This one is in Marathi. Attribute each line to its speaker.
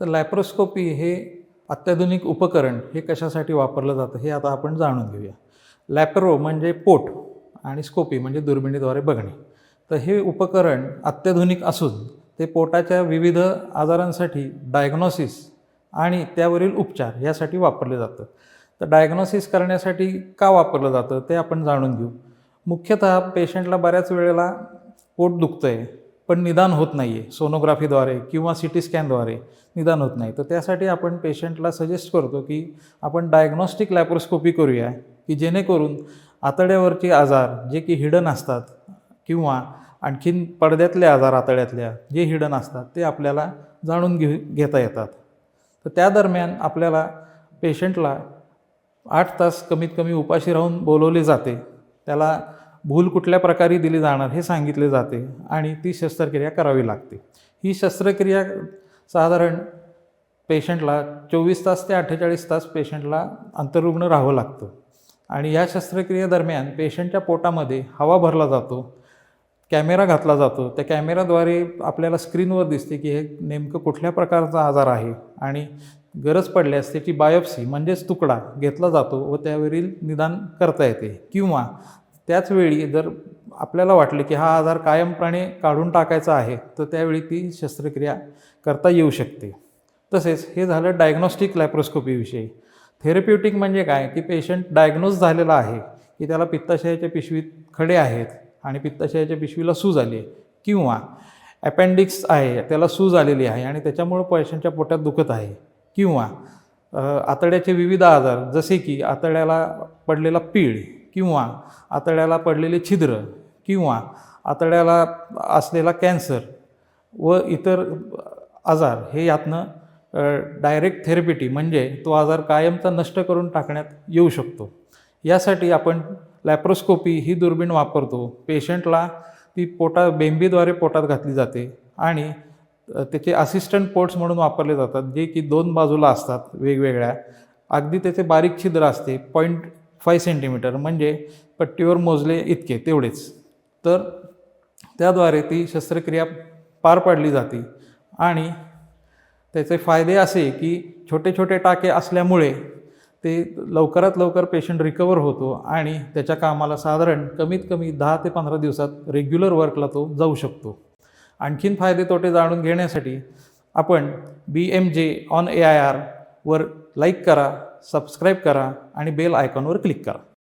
Speaker 1: तर लॅप्रोस्कोपी हे अत्याधुनिक उपकरण हे कशासाठी वापरलं जातं हे आता आपण जाणून घेऊया. लॅप्रो म्हणजे पोट आणि स्कोपी म्हणजे दुर्बिणीद्वारे बघणे. तर हे उपकरण अत्याधुनिक असून ते पोटाच्या विविध आजारांसाठी डायग्नॉसिस आणि त्यावरील उपचार यासाठी वापरले जातं. तर डायग्नॉसिस करण्यासाठी का वापरलं जातं ते आपण जाणून घेऊ. मुख्यतः पेशंटला बऱ्याच वेळेला पोट दुखतं आहे पण निदान होत नाही आहे सोनोग्राफीद्वारे किंवा सी टी स्कॅनद्वारे निदान होत नाही. तर त्यासाठी आपण पेशंटला सजेस्ट करतो की आपण डायग्नॉस्टिक लॅप्रोस्कोपी करूया की जेणेकरून आतड्यावरचे आजार जे की हिडन असतात किंवा आणखीन पडद्यातले आजार आतड्यातल्या जे हिडन असतात ते आपल्याला जाणून घेऊ घेता येतात. तर त्या दरम्यान आपल्याला पेशंटला आठ तास कमीत कमी उपाशी राहून बोलवले जाते. त्याला भूल कुठल्या प्रकारे दिली जाणार हे सांगितले जाते आणि ती शस्त्रक्रिया करावी लागते. ही शस्त्रक्रिया साधारण पेशंटला चोवीस तास ते अठ्ठेचाळीस तास पेशंटला अंतरुग्ण राहावं लागतं आणि या शस्त्रक्रियेदरम्यान पेशंटच्या पोटामध्ये हवा भरला जातो कॅमेरा घातला जातो. त्या कॅमेराद्वारे आपल्याला स्क्रीनवर दिसते की हे नेमकं कुठल्या प्रकारचा आजार आहे आणि गरज पडल्यास त्याची बायोप्सी म्हणजेच तुकडा घेतला जातो व त्यावरील निदान करता येते किंवा त्याचवेळी जर आपल्याला वाटले की हा आजार कायमपणे काढून टाकायचा आहे तर त्यावेळी ती शस्त्रक्रिया करता येऊ शकते. तसेच हे झालं डायग्नॉस्टिक लॅप्रोस्कोपीविषयी थेरप्युटिक म्हणजे काय? की पेशंट डायग्नोज झालेला आहे की त्याला पित्ताशयाच्या पिशवीत खडे आहेत आणि पित्ताशयाच्या पिशवीला सूज आली आहे किंवा अपेंडिक्स आहे त्याला सूज आलेली आहे आणि त्याच्यामुळं पेशंटच्या पोटात दुखत आहे किंवा आतड्याचे विविध आजार जसे की आतड्याला पडलेला पीळ किंवा आतड्याला पडलेले छिद्र किंवा आतड्याला असलेला कॅन्सर व इतर आजार हे यातनं डायरेक्ट थेरपिटी म्हणजे तो आजार कायमचा नष्ट करून टाकण्यात येऊ शकतो. यासाठी आपण लॅप्रोस्कोपी ही दुर्बीण वापरतो. पेशंटला ती पोटा बेंबीद्वारे पोटात घातली जाते आणि त्याचे असिस्टंट पोर्ट्स म्हणून वापरले जातात जे की दोन बाजूला असतात वेगवेगळ्या. अगदी त्याचे बारीक छिद्र असते पॉईंट फाय सेंटीमीटर म्हणजे पट्टीवर मोजले इतके तेवढेच. तर त्याद्वारे ती शस्त्रक्रिया पार पाडली जाते आणि त्याचे फायदे असे की छोटे छोटे टाके असल्यामुळे ते लवकरात लवकर पेशंट रिकवर होतो आणि त्याच्या कामाला साधारण कमीत कमी दहा ते पंधरा दिवसात रेग्युलर वर्कला तो जाऊ शकतो. आणखीन फायदे तोटे जाणून घेण्यासाठी आपण B M J on A I R वर लाईक करा सबस्क्राईब करा आणि बेल आयकॉनवर क्लिक करा.